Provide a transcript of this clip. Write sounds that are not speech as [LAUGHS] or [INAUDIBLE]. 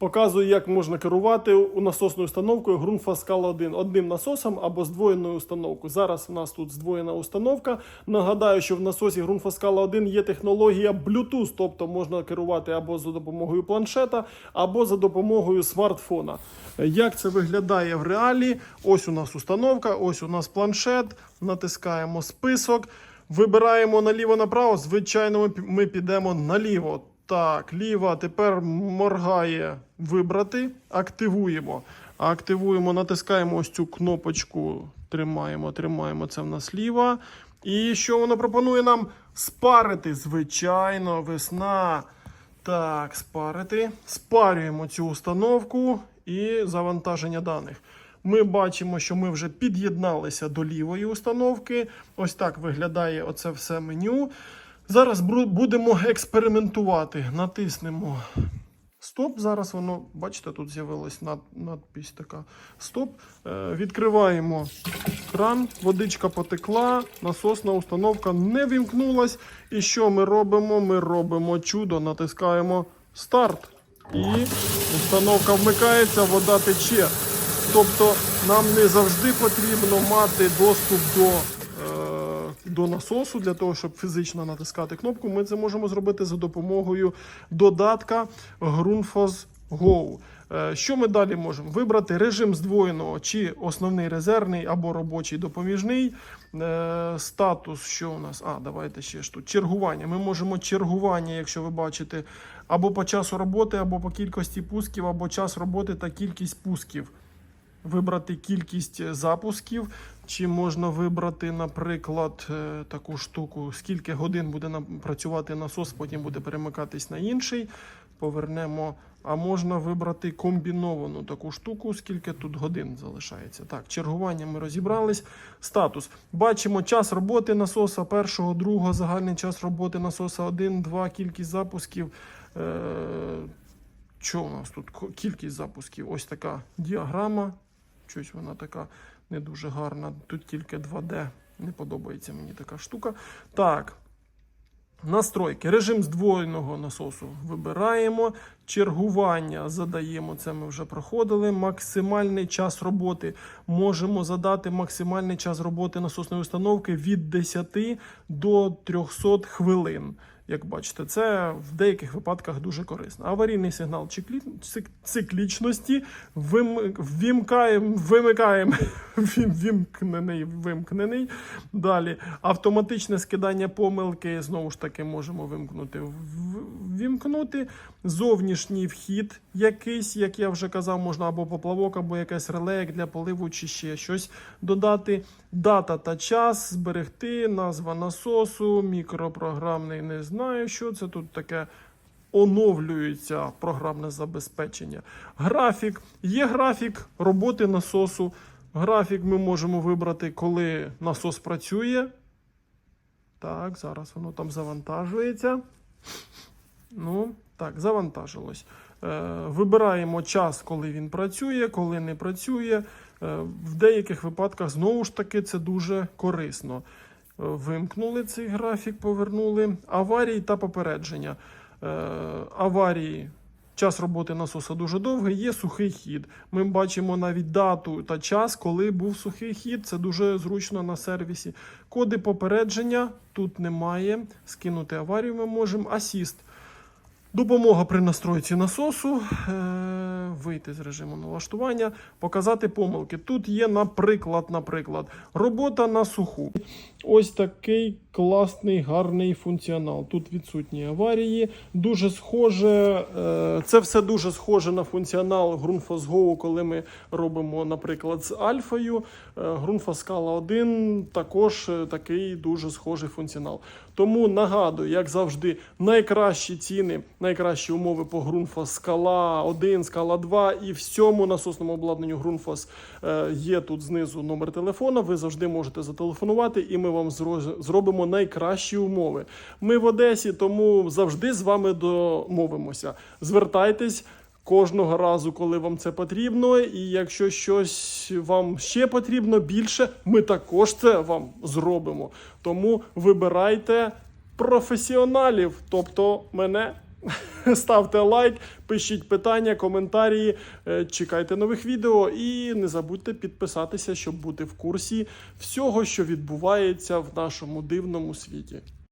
Показую, як можна керувати насосною установкою Scala 1 одним насосом або здвоєною установкою. Зараз у нас тут здвоєна установка. Нагадаю, що в насосі Scala 1 є технологія Bluetooth, тобто можна керувати або за допомогою планшета, або за допомогою смартфона. Як це виглядає в реалі? Ось у нас установка, ось у нас планшет. Натискаємо список. Вибираємо наліво-направо. Звичайно, ми підемо наліво. Так, ліва тепер моргає вибрати. Активуємо. Активуємо, натискаємо ось цю кнопочку. Тримаємо, тримаємо. Це в нас ліва. І що воно пропонує нам? Спарити. Звичайно, весна. Так, спарити. Спарюємо цю установку і завантаження даних. Ми бачимо, що ми вже під'єдналися до лівої установки. Ось так виглядає оце все меню. Зараз будемо експериментувати. Натиснемо стоп. Зараз воно, бачите, тут з'явилась над, надпись така стоп. Е, відкриваємо кран, водичка потекла, насосна установка не вімкнулась. І що ми робимо? Ми робимо чудо, натискаємо старт. І установка вмикається, вода тече. Тобто нам не завжди потрібно мати доступ до, до насосу для того, щоб фізично натискати кнопку. Ми це можемо зробити за допомогою додатка Grundfos Go. Е, Що ми далі можемо? Вибрати режим здвоєного чи основний резервний або робочий допоміжний. Е, Статус, що у нас? А, давайте ще ж тут. Чергування. Ми можемо чергування, якщо ви бачите, або по часу роботи, або по кількості пусків, або час роботи та кількість пусків вибрати кількість запусків, чи можна вибрати, наприклад, е, таку штуку, скільки годин буде працювати насос, потім буде перемикатись на інший. Повернемо. А можна вибрати комбіновану таку штуку, скільки тут годин залишається. Так, чергування ми розібрались. Статус. Бачимо час роботи насоса першого, другого, загальний час роботи насоса 1, 2, кількість запусків. Е- що у нас тут? Кількість запусків. Ось така діаграма. Щось вона така не дуже гарна. Тут тільки 2D. Не подобається мені така штука. Так. Настройки. Режим здвоєного насосу вибираємо. Чергування задаємо. Це ми вже проходили. Максимальний час роботи. Можемо задати максимальний час роботи насосної установки від 10 до 300 хвилин. Як бачите, це в деяких випадках дуже корисно. Аварійний сигнал циклічності вим- ввімкаємо, вимикаємо [LAUGHS] вімкнений, вимкнений. Далі автоматичне скидання помилки. Знову ж таки, можемо вимкнути. В- Вімкнути зовнішній вхід якийсь, як я вже казав, можна або поплавок, або якесь реле для поливу, чи ще щось додати. Дата та час зберегти, назва насосу, мікропрограмний не знаю, що це тут таке. Оновлюється програмне забезпечення. Графік. Є графік роботи насосу. Графік ми можемо вибрати, коли насос працює. Так, зараз воно там завантажується. Ну, так, завантажилось. Е, вибираємо час, коли він працює, коли не працює. Е, в деяких випадках, знову ж таки, це дуже корисно. Е, Вимкнули цей графік, повернули. Аварії та попередження. Аварії. Час роботи насоса дуже довгий, є сухий хід. Ми бачимо навіть дату та час, коли був сухий хід. Це дуже зручно на сервісі. Коди попередження тут немає. Скинути аварію ми можемо. Асіст. Допомога при настройці насосу, е, вийти з режиму налаштування, показати помилки. Тут є, наприклад, наприклад, робота на суху. Ось такий класний, гарний функціонал. Тут відсутні аварії. Дуже схоже, е, це все дуже схоже на функціонал Go, коли ми робимо, наприклад, з альфою. Е, Grundfos Scala 1 також е, такий дуже схожий функціонал. Тому нагадую, як завжди, найкращі ціни, найкращі умови по Grundfos Scala 1, Scala 2 і всьому насосному обладнанню Grundfos е, є тут знизу номер телефона. Ви завжди можете зателефонувати, і ми вам зробимо найкращі умови. Ми в Одесі, тому завжди з вами домовимося. Звертайтесь. Кожного разу, коли вам це потрібно, і якщо щось вам ще потрібно більше, ми також це вам зробимо. Тому вибирайте професіоналів, тобто мене [LAUGHS] Ставте лайк, пишіть питання, коментарі, е, чекайте нових відео і не забудьте підписатися, щоб бути в курсі всього, що відбувається в нашому дивному світі.